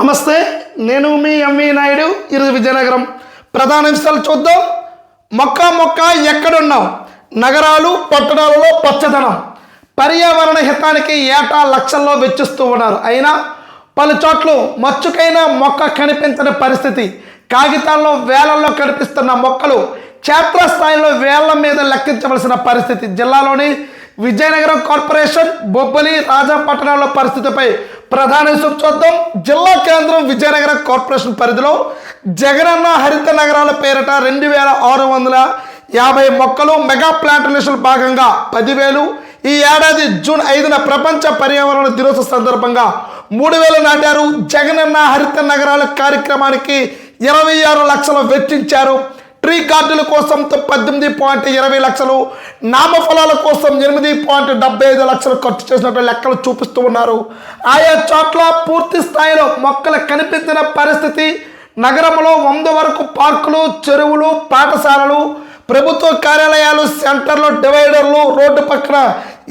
నమస్తే నేను మీ ఎంవి నాయుడు ఈరోజు విజయనగరం. ప్రధాన అంశాలు చూద్దాం. మొక్క మొక్క ఎక్కడున్నాం నగరాలు పట్టణాలలో పచ్చదనం. పర్యావరణ హితానికి ఏటా లక్షల్లో వెచ్చిస్తూ ఉన్నారు. అయినా పలు చోట్ల మచ్చుకైన మొక్క కనిపించని పరిస్థితి. కాగితాల్లో వేలల్లో కనిపిస్తున్న మొక్కలు క్షేత్రస్థాయిలో వేళ్ళ మీద లెక్కించవలసిన పరిస్థితి. జిల్లాలోని విజయనగరం కార్పొరేషన్ బొబ్బలి రాజా పట్టణాల పరిస్థితిపై ప్రధాన చూద్దాం. జిల్లా కేంద్రం విజయనగరం కార్పొరేషన్ పరిధిలో జగనన్న హరిత నగరాల పేరిట రెండు వేల ఆరు వందల యాభై మొక్కలు మెగా ప్లాంటేషన్ భాగంగా పదివేలు. ఈ ఏడాది జూన్ ఐదున ప్రపంచ పర్యావరణ దినోత్సవ సందర్భంగా మూడు వేలు నాటారు. జగనన్న హరిత నగరాల కార్యక్రమానికి ఇరవై ఆరు లక్షలు వెచ్చించారు. ట్రీ గార్డుల కోసం పద్దెనిమిది పాయింట్ ఇరవై లక్షలు నామఫలాల కోసం ఎనిమిది పాయింట్ డెబ్బై ఐదు లక్షలు ఖర్చు చేసినట్టు లెక్కలు చూపిస్తూ ఉన్నారు. ఆయా చోట్ల పూర్తి స్థాయిలో మొక్కలు కనిపించిన పరిస్థితి నగరంలో వంద వరకు పార్కులు చెరువులు పాఠశాలలు ప్రభుత్వ కార్యాలయాలు సెంటర్లు డివైడర్లు రోడ్డు పక్కన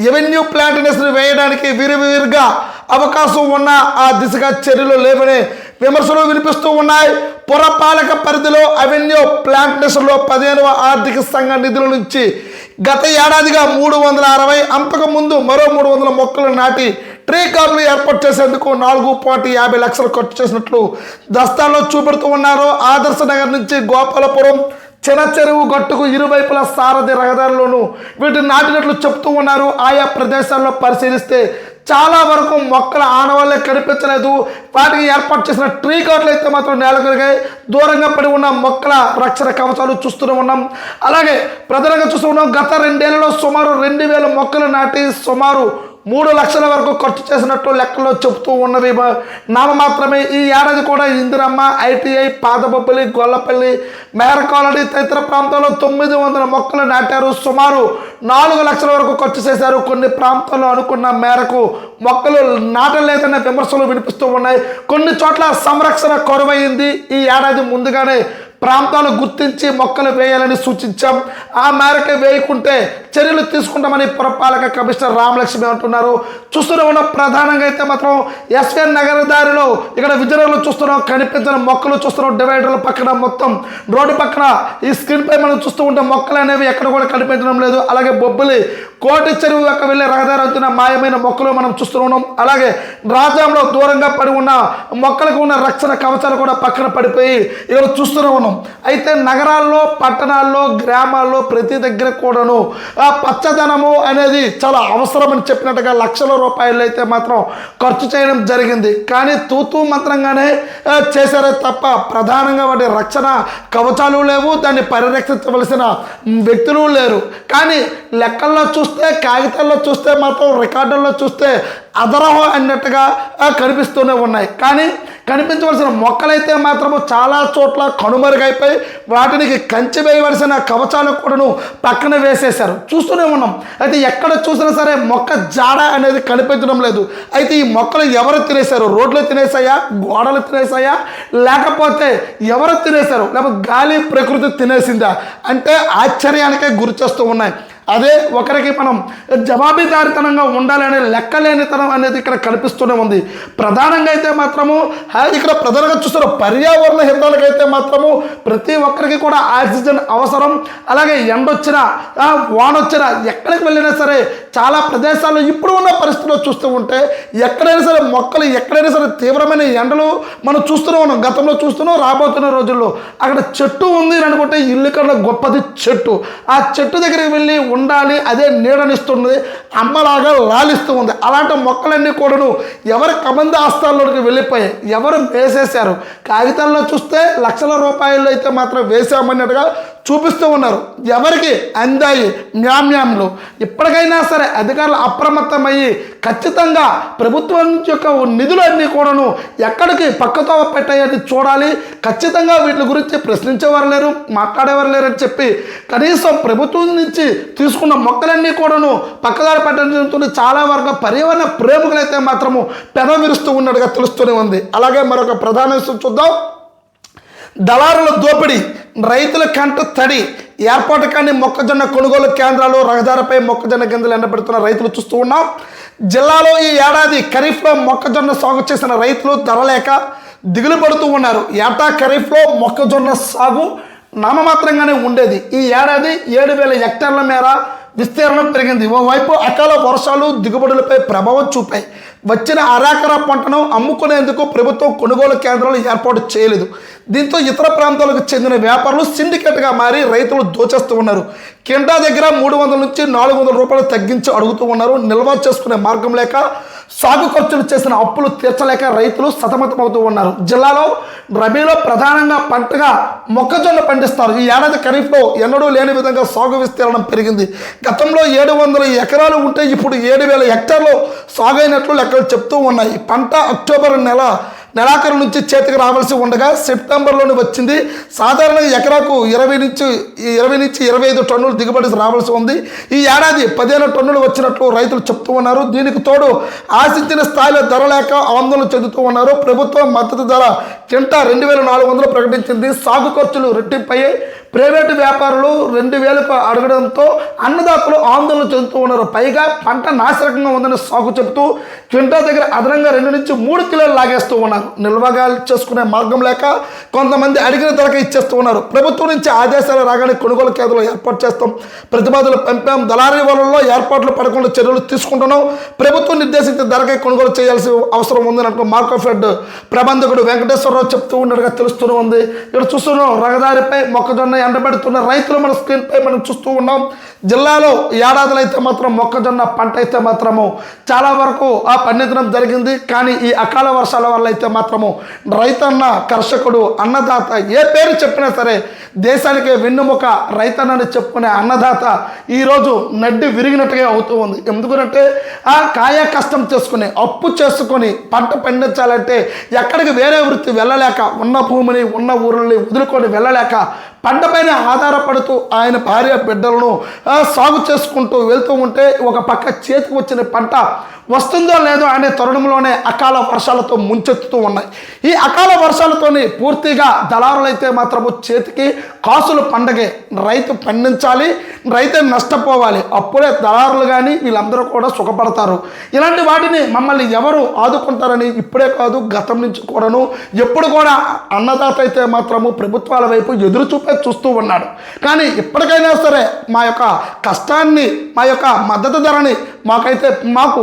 ఎవెన్యూ ప్లాంటినేషన్ వేయడానికి విరివిరిగా అవకాశం ఉన్న ఆ దిశగా చర్యలు లేవని విమర్శలు వినిపిస్తూ ఉన్నాయి. పురపాలక పరిధిలో అవెన్యూ ప్లాంటేషన్లో పదిహేనవ ఆర్థిక సంఘ నిధుల నుంచి గత ఏడాదిగా మూడు వందల అరవై అంతకు ముందు మరో మూడు వందల మొక్కలు నాటి ట్రీ కార్లు ఏర్పాటు చేసేందుకు నాలుగు పాయింట్ యాభై లక్షలు ఖర్చు చేసినట్లు దస్తాల్లో చూపెడుతూ ఉన్నారు. ఆదర్శ నగర్ నుంచి గోపాలపురం చిన్న చెరువు గట్టుకు ఇరువైపుల సారథి రహదారిలోనూ వీటిని నాటినట్లు చెప్తూ ఉన్నారు. ఆయా ప్రదేశాల్లో పరిశీలిస్తే చాలా వరకు మొక్కల ఆనవాళ్ళే కనిపించలేదు. వాటికి ఏర్పాటు చేసిన ట్రీ కార్డులు అయితే మాత్రం నేలకొరిగాయి దూరంగా పడి ఉన్న మొక్కల రక్షణ కవచాలు చూస్తూనే ఉన్నాం. అలాగే ప్రధానంగా చూస్తూ ఉన్నాం గత రెండేళ్ళలో సుమారు రెండు వేల మొక్కలు నాటి సుమారు మూడు లక్షల వరకు ఖర్చు చేసినట్టు లెక్కలో చెబుతూ ఉన్నది. నామ మాత్రమే. ఈ ఏడాది కూడా ఇందిరమ్మ ఐటీఐ పాదబొబ్బలి గొల్లపల్లి మేర కాలనీ తదితర ప్రాంతాల్లో తొమ్మిది వందల మొక్కలు నాటారు. సుమారు నాలుగు లక్షల వరకు ఖర్చు చేశారు. కొన్ని ప్రాంతాల్లో అనుకున్న మేరకు మొక్కలు నాటలేదనే విమర్శలు వినిపిస్తూ ఉన్నాయి. కొన్ని చోట్ల సంరక్షణ కొరవైంది. ఈ ఏడాది ముందుగానే ప్రాంతాలు గుర్తించి మొక్కలు వేయాలని సూచించాం. ఆ మేరకు వేయకుంటే చర్యలు తీసుకుంటామని పురపాలక కమిషనర్ రామలక్ష్మి అంటున్నారు. చూస్తూనే ఉన్న. ప్రధానంగా అయితే మాత్రం ఎస్ఎన్ నగర దారిలో ఇక్కడ విజయనగరంలో చూస్తున్నాం. కనిపించిన మొక్కలు చూస్తున్నాం. డివైడర్ల పక్కన మొత్తం రోడ్డు పక్కన ఈ స్క్రీన్ పై మనం చూస్తూ ఉంటే మొక్కలు అనేవి ఎక్కడ కూడా కనిపించడం లేదు. అలాగే బొబ్బలి కోటి చెరువు యొక్క వెళ్ళే రహదారి అవుతున్న మాయమైన మొక్కలు మనం చూస్తూ ఉన్నాం. అలాగే రాజాంలో దూరంగా పడి ఉన్న మొక్కలకు ఉన్న రక్షణ కవచాలు కూడా పక్కన పడిపోయి ఇక్కడ చూస్తూనే ఉన్నాం. అయితే నగరాల్లో పట్టణాల్లో గ్రామాల్లో ప్రతి దగ్గర కూడాను ఆ పచ్చదనము అనేది చాలా అవసరమని చెప్పినట్టుగా లక్షల రూపాయలు అయితే మాత్రం ఖర్చు చేయడం జరిగింది. కానీ తూతూ మంత్రంగానే చేశారే తప్ప ప్రధానంగా వాటి రక్షణ కవచాలు లేవు దాన్ని పరిరక్షించవలసిన వ్యక్తులు లేరు. కానీ లెక్కల్లో చూస్తే కాగితాల్లో చూస్తే మాత్రం రికార్డుల్లో చూస్తే అదరహం అన్నట్టుగా కనిపిస్తూనే ఉన్నాయి. కానీ కనిపించవలసిన మొక్కలైతే మాత్రము చాలా చోట్ల కనుమరుగైపోయి వాటికి కంచి వేయవలసిన కవచాలు కూడాను పక్కన వేసేశారు. చూస్తూనే ఉన్నాం. అయితే ఎక్కడ చూసినా సరే మొక్క జాడ అనేది కనిపించడం లేదు. అయితే ఈ మొక్కలు ఎవరు తినేశారు? రోడ్లు తినేసాయా గోడలు తినేసాయా లేకపోతే ఎవరు తినేశారు? లేకపోతే గాలి ప్రకృతి తినేసిందా? అంటే ఆశ్చర్యానికే గురి చేస్తూ ఉన్నాయి. అదే ఒకరికి మనం జవాబుదారితనంగా ఉండాలనే లెక్కలేనితనం అనేది ఇక్కడ కనిపిస్తూనే ఉంది. ప్రధానంగా అయితే మాత్రము ఇక్కడ ప్రధానంగా చూస్తున్న పర్యావరణ హితాలకైతే మాత్రము ప్రతి ఒక్కరికి కూడా ఆక్సిజన్ అవసరం. అలాగే ఎండొచ్చినా వానొచ్చినా ఎక్కడికి వెళ్ళినా సరే చాలా ప్రదేశాల్లో ఇప్పుడు ఉన్న పరిస్థితుల్లో చూస్తూ ఉంటే ఎక్కడైనా సరే మొక్కలు ఎక్కడైనా సరే తీవ్రమైన ఎండలు మనం చూస్తూనే ఉన్నాం. గతంలో చూస్తున్నాం రాబోతున్న రోజుల్లో. అక్కడ చెట్టు ఉంది అని అనుకుంటే ఇల్లు కన్నా గొప్పది చెట్టు. ఆ చెట్టు దగ్గరికి వెళ్ళి ఉండాలి అదే నీడనిస్తుంది అమ్మలాగా లాలిస్తూ ఉంది. అలాంటి మొక్కలన్నీ కూడాను ఎవరి కమంద ఆస్తాల్లోకి వెళ్ళిపోయాయి? ఎవరు వేసేసారు కాగితాల్లో చూస్తే లక్షల రూపాయలు అయితే మాత్రం వేసామన్నట్టుగా చూపిస్తూ ఉన్నారు. ఎవరికి? అందాయి న్యామ్యాములు ఇప్పటికైనా సరే అధికారులు అప్రమత్తమయ్యి ఖచ్చితంగా ప్రభుత్వం యొక్క నిధులన్నీ కూడాను ఎక్కడికి పక్కతో పెట్టాయని చూడాలి. ఖచ్చితంగా వీటి గురించి ప్రశ్నించేవారు లేరు మాట్లాడేవారు లేరు అని చెప్పి కనీసం ప్రభుత్వం నుంచి తీసుకున్న మొక్కలన్నీ కూడాను పక్కదారి పెట్టడంతో చాలా వరకు పర్యావరణ ప్రేమికులైతే మాత్రము పెద విరుస్తూ ఉన్నట్టుగా తెలుస్తూనే ఉంది. అలాగే మరొక ప్రధాన విషయం చూద్దాం. దళారుల దోపిడీ. రైతుల కంట తడి. ఏర్పాటు కాని మొక్కజొన్న కొనుగోలు కేంద్రాలు రహదారిపై మొక్కజొన్న గింజలు ఎండబెడుతున్న రైతులు చూస్తూ ఉన్నాం. జిల్లాలో ఈ ఏడాది ఖరీఫ్లో మొక్కజొన్న సాగు చేసిన రైతులు ధర లేక దిగులు పడుతూ ఉన్నారు. ఏటా ఖరీఫ్లో మొక్కజొన్న సాగు నామమాత్రంగానే ఉండేది. ఈ ఏడాది ఏడు వేల హెక్టార్ల మేర విస్తీర్ణం పెరిగింది. ఓవైపు అకాల వర్షాలు దిగుబడులపై ప్రభావం చూపాయి. వచ్చిన అరాకర పంటను అమ్ముకునేందుకు ప్రభుత్వం కొనుగోలు కేంద్రాలు ఏర్పాటు చేయలేదు. దీంతో ఇతర ప్రాంతాలకు చెందిన వ్యాపారులు సిండికేట్గా మారి రైతులు దోచేస్తూ ఉన్నారు. కింటా దగ్గర మూడు వందల నుంచి నాలుగు వందల రూపాయలు తగ్గించి అడుగుతూ ఉన్నారు. నిల్వ చేసుకునే మార్గం లేక సాగు ఖర్చులు చేసిన అప్పులు తీర్చలేక రైతులు సతమతమవుతూ ఉన్నారు. జిల్లాలో రబీలో ప్రధానంగా పంటగా మొక్కజొన్న పండిస్తారు. ఈ ఏడాది ఖరీఫ్లో ఎన్నడూ లేని విధంగా సాగు విస్తీర్ణం పెరిగింది. గతంలో ఏడు వందల ఎకరాలు ఉంటే ఇప్పుడు ఏడు వేల హెక్టార్లు సాగు అయినట్లు లెక్కలు చెప్తూ ఉన్నాయి. పంట అక్టోబర్ నెల నెలాఖరు నుంచి చేతికి రావాల్సి ఉండగా సెప్టెంబర్లోనే వచ్చింది. సాధారణంగా ఎకరాకు ఇరవై నుంచి ఇరవై నుంచి ఇరవై ఐదు టన్నులు దిగుబడి రావాల్సి ఉంది. ఈ ఏడాది పదిహేను టన్నులు వచ్చినట్లు రైతులు చెప్తూ ఉన్నారు. దీనికి తోడు ఆశించిన స్థాయిలో ధర లేక ఆందోళన చెందుతూ ఉన్నారు. ప్రభుత్వం మద్దతు ధర కింటా రెండు వేల నాలుగు వందలు ప్రకటించింది. సాగు ఖర్చులు రెట్టింపయ్యాయి. ప్రైవేటు వ్యాపారులు రెండు వేలకు అడగడంతో అన్నదాతలు ఆందోళన చెందుతూ ఉన్నారు. పైగా పంట నాశరకంగా ఉందని సాగు చెబుతూ క్వింటా దగ్గర అదనంగా రెండు నుంచి మూడు కిలోలు లాగేస్తూ ఉన్నారు. నిల్వగా చేసుకునే మార్గం లేక కొంతమంది అడిగిన ధరకు ఇచ్చేస్తూ ఉన్నారు. ప్రభుత్వం నుంచి ఆదేశాలు రాగానే కొనుగోలు కేంద్రాలు ఏర్పాటు చేస్తాం. ప్రతిపాదనలు పంపాం. దళారీ వలల్లో ఏర్పాట్లు పడకుండా చర్యలు తీసుకుంటున్నాం. ప్రభుత్వం నిర్దేశించిన ధరకే కొనుగోలు చేయాల్సిన అవసరం ఉందని అనుకో మార్కోఫెడ్ ప్రబంధకుడు వెంకటేశ్వరరావు చెప్తూ ఉన్నట్టుగా తెలుస్తూనే ఉంది. ఇక్కడ చూస్తున్నాం రహదారిపై మొక్కజొన్న ఎండబెడుతున్న రైతులు మన స్క్రీన్పై మనం చూస్తూ ఉన్నాం. జిల్లాలో ఏడాదిలో అయితే మాత్రం మొక్కజొన్న పంట అయితే మాత్రము చాలా వరకు ఆ పండించడం జరిగింది. కానీ ఈ అకాల వర్షాల వల్ల అయితే మాత్రము రైతన్న కర్షకుడు అన్నదాత ఏ పేరు చెప్పినా సరే దేశానికి వెన్నుముక రైతన్నని చెప్పుకునే అన్నదాత ఈరోజు నడ్డి విరిగినట్టుగా అవుతూ ఉంది. ఎందుకంటే ఆ కాయ కష్టం చేసుకుని అప్పు చేసుకొని పంట పండించాలంటే ఎక్కడికి వేరే వృత్తి వెళ్ళలేక ఉన్న భూమిని ఉన్న ఊరిని వదులుకొని వెళ్ళలేక పంటపైన ఆధారపడుతూ ఆయన భార్య బిడ్డలను సాగు చేసుకుంటూ వెళ్తూ ఉంటే ఒక పక్క చేతికి వచ్చిన పంట వస్తుందో లేదో అనే తరుణంలోనే అకాల వర్షాలతో ముంచెత్తుతూ ఉన్నాయి. ఈ అకాల వర్షాలతోని పూర్తిగా దళారులైతే మాత్రము చేతికి కాసులు పండగే రైతు పండించాలి రైతే నష్టపోవాలి. అప్పుడే దళారులు కానీ వీళ్ళందరూ కూడా సుఖపడతారు. ఇలాంటి వాటిని మమ్మల్ని ఎవరు ఆదుకుంటారని ఇప్పుడే కాదు గతం నుంచి కూడాను. ఎప్పుడు కూడా అన్నదాత అయితే మాత్రము ప్రభుత్వాల వైపు ఎదురు చూపే చూస్తూ ఉన్నాడు. కానీ ఇప్పటికైనా సరే మా యొక్క కష్టాన్ని మా యొక్క మద్దతు ధరని మాకైతే మాకు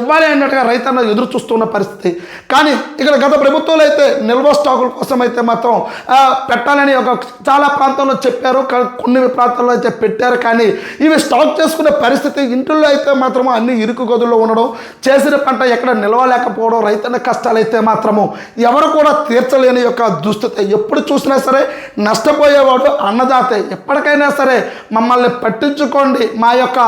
ఇవ్వాలి అన్నట్టుగా రైతన్న ఎదురు చూస్తున్న పరిస్థితి. కానీ ఇక్కడ గత ప్రభుత్వాలు అయితే నిల్వ స్టాకుల కోసం అయితే మాత్రం పెట్టాలని ఒక చాలా ప్రాంతాల్లో చెప్పారు కొన్ని ప్రాంతాల్లో అయితే పెట్టారు. కానీ ఇవి స్టాక్ చేసుకునే పరిస్థితి ఇంట్లో అయితే మాత్రం అన్ని ఇరుకు గదుల్లో ఉండడం చేసిన పంట ఎక్కడ నిలవలేకపోవడం రైతన్న కష్టాలు అయితే మాత్రము ఎవరు కూడా తీర్చలేని యొక్క దుస్థితి. ఎప్పుడు చూసినా సరే నష్టపోయేవాడు అన్నదాతే. ఎప్పటికైనా సరే మమ్మల్ని పట్టించుకోండి. మా యొక్క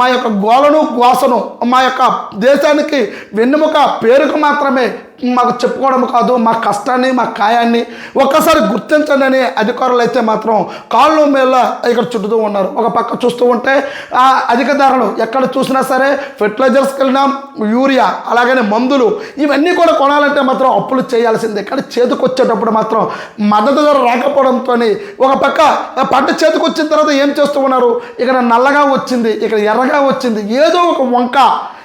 మా యొక్క గోలను గోసను మా యొక్క దేశానికి వెన్నెముక పేరుకు మాత్రమే మాకు చెప్పుకోవడం కాదు మా కష్టాన్ని మా కాయాన్ని ఒక్కసారి గుర్తించండి అని అధికారులు అయితే మాత్రం కాళ్ళు మేళ ఇక్కడ చుట్టుతూ ఉన్నారు. ఒక పక్క చూస్తూ ఉంటే ఆ అధిక ధరలు ఎక్కడ చూసినా సరే ఫెర్టిలైజర్స్కి వెళ్ళినా యూరియా అలాగనే మందులు ఇవన్నీ కూడా కొనాలంటే మాత్రం అప్పులు చేయాల్సిందే. కానీ చేతికొచ్చేటప్పుడు మాత్రం మద్దతు ధర రాకపోవడంతో ఒక పక్క పంట చేతికి వచ్చిన తర్వాత ఏం చేస్తూ ఉన్నారు? ఇక్కడ నల్లగా వచ్చింది ఇక్కడ ఎర్రగా వచ్చింది ఏదో ఒక వంక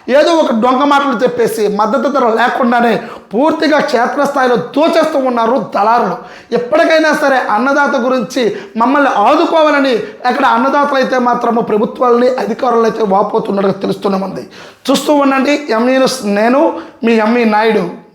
ఏదో ఒక దొంగ మాటలు చెప్పేసి మద్దతు ధర లేకుండానే పూర్తిగా క్షేత్రస్థాయిలో దోచేస్తూ ఉన్నారు దళారులు. ఎప్పటికైనా సరే అన్నదాత గురించి మమ్మల్ని ఆదుకోవాలని అక్కడ అన్నదాతలు అయితే మాత్రము ప్రభుత్వాలని అధికారులు అయితే వాపోతున్నట్టుగా తెలుస్తూనే ఉంది. చూస్తూ ఉండండి ఎంఈ నేను మీ ఎంఈ నాయుడు.